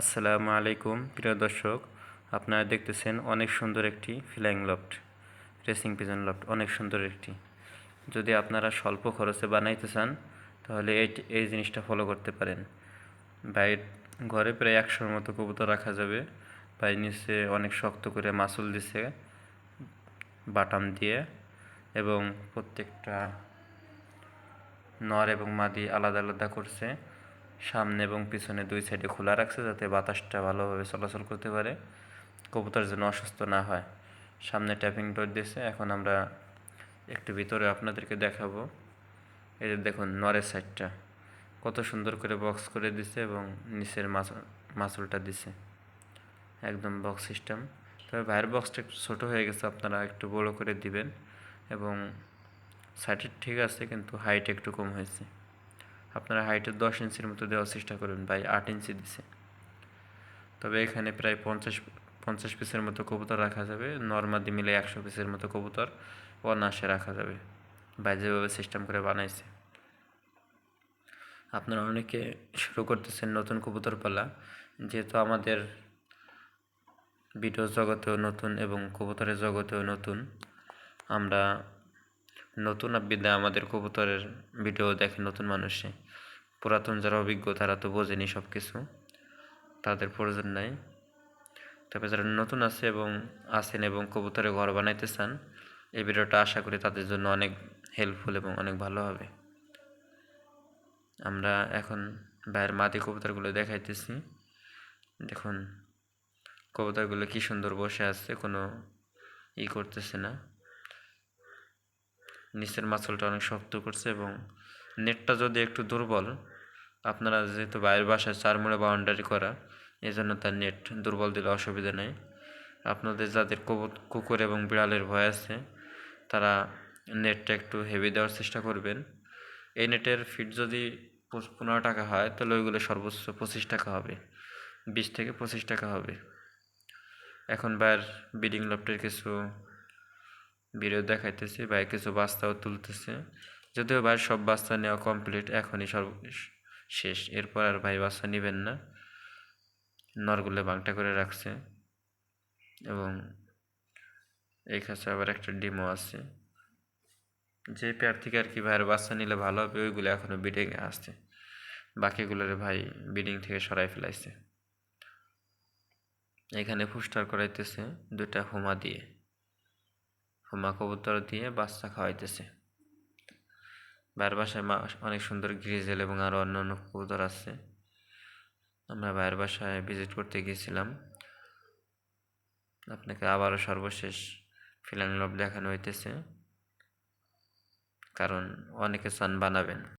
আসসালামু আলাইকুম, প্রিয় দর্শক। আপনারা দেখতেছেন অনেক সুন্দর একটি flying loft, racing pigeon loft, অনেক সুন্দর একটি। যদি আপনারা স্বল্প খরচে বানাইতে চান, তাহলে এই এই জিনিসটা ফলো করতে পারেন। বাইর ঘরে প্রায় একশোর মতো কবুতর রাখা যাবে। বাই নিচে অনেক শক্ত করে মাসুল দিছে, বাটাম দিয়ে, এবং প্রত্যেকটা নর এবং মাদি আলাদা আলাদা করছে। সামনে এবং পিছনে দুই সাইডে খোলা রাখছে যাতে বাতাসটা ভালোভাবে চলাচল করতে পারে। কবুতর যেন অসুস্থ না হয়। সামনে ট্যাপিং ডোর দিয়েছে। এখন আমরা একটু ভিতরে আপনাদেরকে দেখাবো। এই যে দেখুন, নরের সাইডটা। কত সুন্দর করে বক্স করে দিছে এবং নিচের মাসুলটা দিছে একদম বক্স সিস্টেম তবে বাইরের বক্সটা একটু ছোটো হয়ে গেছে, আপনারা একটু বড় করে দিবেন এবং সাইডের ঠিক আছে, কিন্তু হাইট একটু কম হয়েছে। আপনারা হাইটের দশ ইঞ্চির মতো দেওয়ার চেষ্টা করবেন বাই আট ইঞ্চি দিছে। তবে এখানে প্রায় পঞ্চাশ পঞ্চাশ পিসের মতো কবুতর রাখা যাবে, নর্মাদি মিলে একশো পিসের মতো কবুতর অনাসে রাখা যাবে বা যেভাবে সিস্টেম করে বানাইছে। আপনারা অনেকে শুরু করতেছেন নতুন কবুতর পালা, যেহেতু আমাদের ভিডিও জগতেও নতুন এবং কবুতরের জগতেও নতুন, আমরা নতুন বিদ্যা আমাদের কবুতরের ভিডিও দেখে নতুন মানুষে। পুরাতন যারা অভিজ্ঞ, তারা তো বোঝেনি সব কিছু তাদের প্রয়োজন নাই। তবে যারা নতুন আছে এবং আছেন এবং কবুতরে ঘর বানাইতে চান, এই ভিডিওটা আশা করি তাদের জন্য অনেক হেল্পফুল এবং অনেক ভালো হবে। আমরা এখন বাইরের মাটি কবুতরগুলো দেখাইতেছি। দেখুন, কবুতরগুলো কি সুন্দর বসে আছে, কোনো ই করতেছে না। নিচের মাছলটা অনেক শক্ত করছে এবং নেটটা যদি একটু দুর্বল, আপনারা যেহেতু বাইরের বাসায় চার মোড়ে বাউন্ডারি করা এই জন্য তার নেট দুর্বল দিলে অসুবিধা নেই। আপনাদের যাদের কুকুর এবং বিড়ালের ভয় আছে, তারা নেটটা একটু হেভি দেওয়ার চেষ্টা করবেন। এই নেটের ফিট যদি পনেরো টাকা হয়, তাহলে ওইগুলো সর্বোচ্চ পঁচিশ টাকা হবে, বিশ থেকে পঁচিশ টাকা হবে। এখন বাইর বিডিং লফটের কিছু ভিডিও দেখাইতেছি ভাই কিছু বাস্তাও তুলতেছে। যদিও ভাই সব বাস্তা নেওয়া কমপ্লিট এখনই সর্ব শেষ। এরপর আর ভাই বাচ্চা নেবেন না। নরগুলো বাংটা করে রাখছে। এবং এই কাছে আবার একটা ডিমও আছে। যে পেয়ার থেকে আর কি ভাইয়ের বাচ্চা নিলে ভালো হবে, ওইগুলো এখনও বিডিংয়ে আসছে বাকিগুলোর ভাই বিডিং থেকে সরাই ফেলাইছে। এখানে ফুস্টার করাইতেছে দুটা হোমা দিয়ে। হোমা কবুতর দিয়ে বাচ্চা খাওয়াইতেছে। বাইর বাসায় মা অনেক সুন্দর গ্রিজেল এবং আরও অন্যান্য কবুতর আছে। আমরা বাইরের বাসায় ভিজিট করতে গিয়েছিলাম। আপনাকে আবারও সর্বশেষ ফিলাং লব দেখানো হইতেছে। কারণ অনেকে চান বানাবেন।